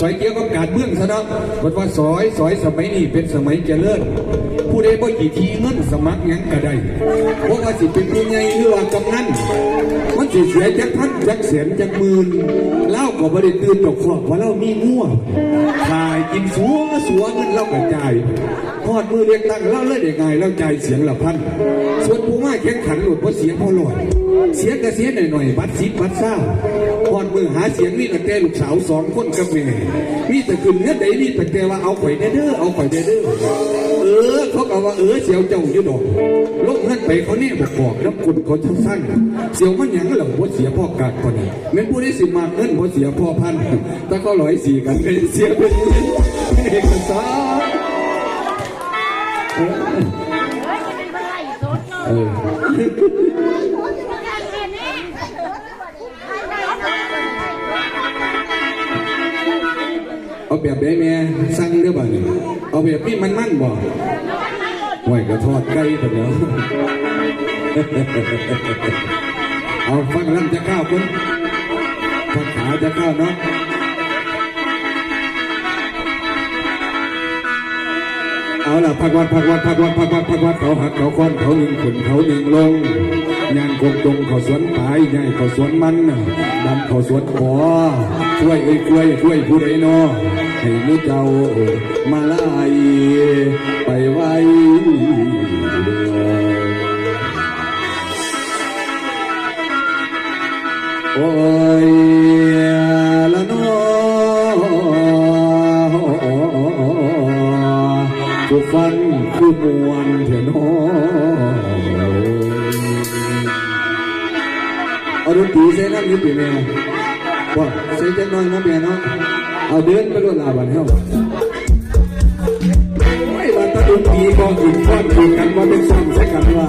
สอยเกี่ยวกับการเมืองซะนะบัดว่าสอยสอยสมัยนี้เป็นสมัยเจริญผู้ใดบ่กี่ทีเงินสมัครยังก็ได้เพราะว่าสิเป็นผู้ใหญ่หรือว่ากำนันมันสิเสียจักพันจักแสนจักหมื่นเล่าก็บ่ได้ตื่นตกขอบเพราะเรามีงัวขายกินสัวสัวเงินเรากระจายพอดมือเรียกตั้งเล่าเลยได้ไงเราจ่ายเสียงละพันส่วนผู้มาแข่งขันหลุดเพราะเสียงพอลอยเสียก็เสียหน่อยๆบัตรสิบบัตรเศร้า พอดมือหาเสียงนี่แต่แกลูกสาวสองคนกับแม่มีแต่ขึ้นเนื้อใดนี่แต่แกว่าเอาข่อยเด้อเอาข่อยเด้อเออเขาก็ว่าเออเสียวเจ้าอยู่ดอกลงเงินไปเขาเนี่ยบอกบอกน้ำกุนเขาทั้งสั้นเสียวมันหยังเหล่าว่าเสียพ่อกาดคนนี้แม่นผู้ได้สิมาเงินว่าเสียพ่อพันแต่ก็ร้อยสี่กันเป็นเสียเป็นเอกสารเออ แบบได้แม่สั่งเด้อบ่เนี่ยเอาแบบนี้มันมั่นบ่ไหวก็ทอดไก่ตัวเดียวเอาฟังลำจะข้าวคุณฟังขาจะข้าวเนาะเอาล่ะพักวัดพักวัดพักวัดพักวัดพักวัดเขาหักเขาค้อนเขาหนึ่งขุนเขาหนึ่งลง ยางคงตรงเขาสวนปลายใหญ่เขาสวนมันดำเขาสวนขอช่วยเอ้ยช่วยช่วยผู้ใดเนาะให้มุเจ้ามาไล่ไปไว้โอ้ยละนอผู้ฟังคือมวนเถอะนอเอา ดนตรีใส่น้ำนิดปีแม่ว่าใส่จักหน้อยนะแม่เนาะเอาเดินไปรวดลาบันเฮาไม่บันตะดนตรีก็อื่นฟ้อนคุยกันว่าเป็นซ้ำใส่กันว่า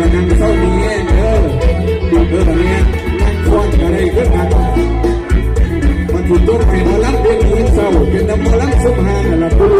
กันนั่งเศร้าดีแน่เด้อเด้อแบบนี้นั่ควันกันเลยขึ้นมามันถูกต้นเป็นมะลัเป็นเศร้าเป็นนมะลังสมหางนั่นแ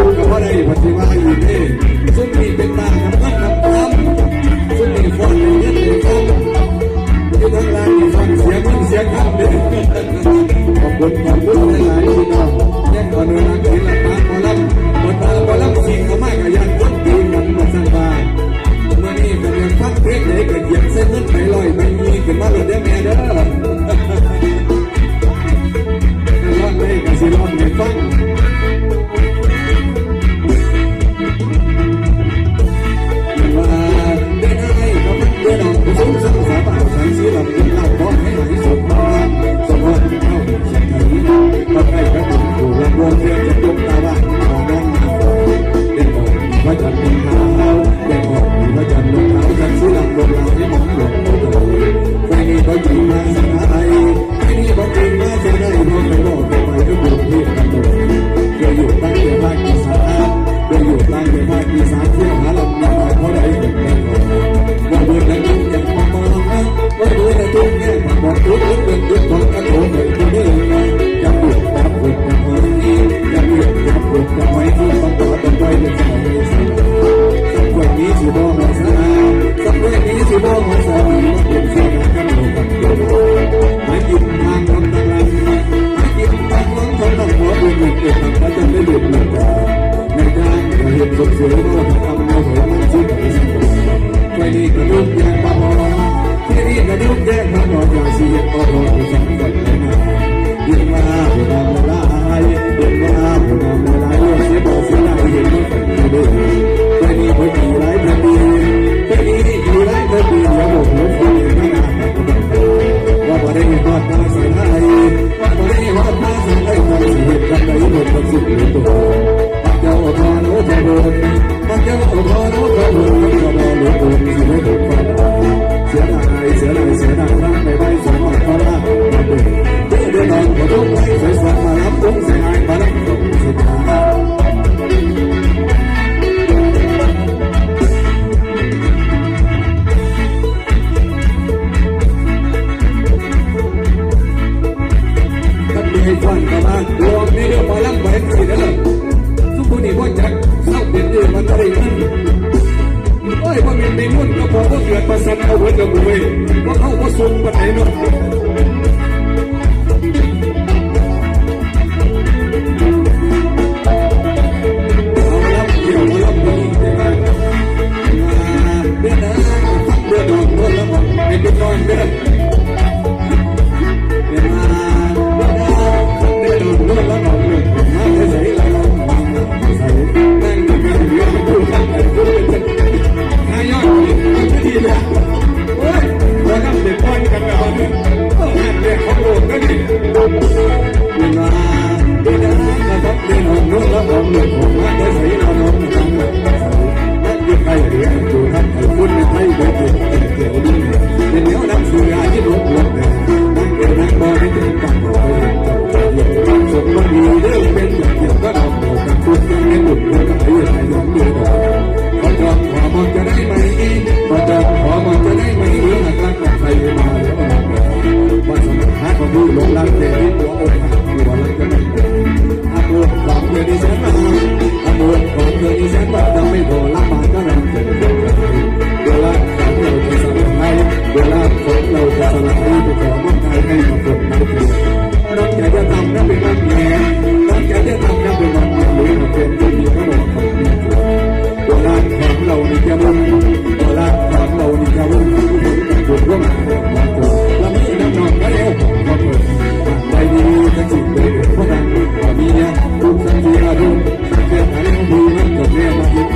One day, แยกมาหมอที่นี่จะยุ่งแยกมาหมออย่างสิเห็นก็รอที่ฉันก่อนเลยนะยิ่งมาผู้นำร้ายยิ่งมาผู้นำร้ายเสียบอกเสียได้เห็นไม่ฝันไม่ได้แค่นี้ผมมีร้ายพันดีแค่นี้มีร้ายพันดีแล้วผมผมฟังเองไม่นานว่าประเด็นฮอตมาสังไทยว่าประเด็นฮอตมาสังไทยความสิเห็นกันได้หมดความสุขในตัวปักเจ้าพานุาบุญปัข้าพานุพาบุญาวงปู่ที่ไ sou pandeiro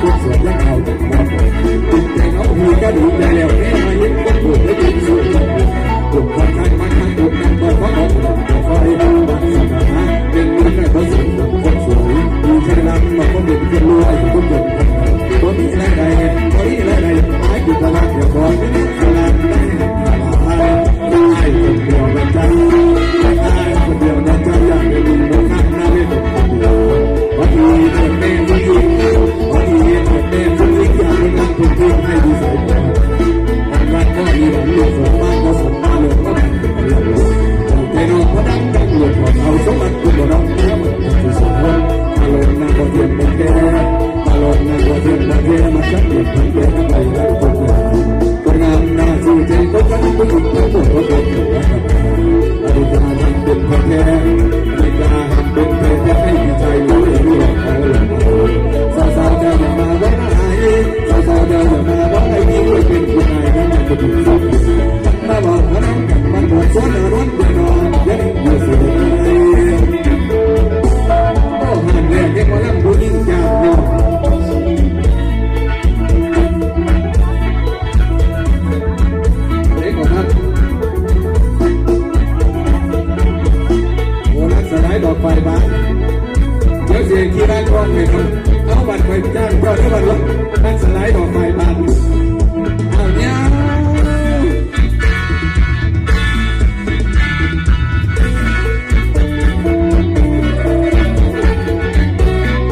ุกเรื่องเขาติดหัวผมติดใจเขางหูก็ดูใจเร็ว 我喜你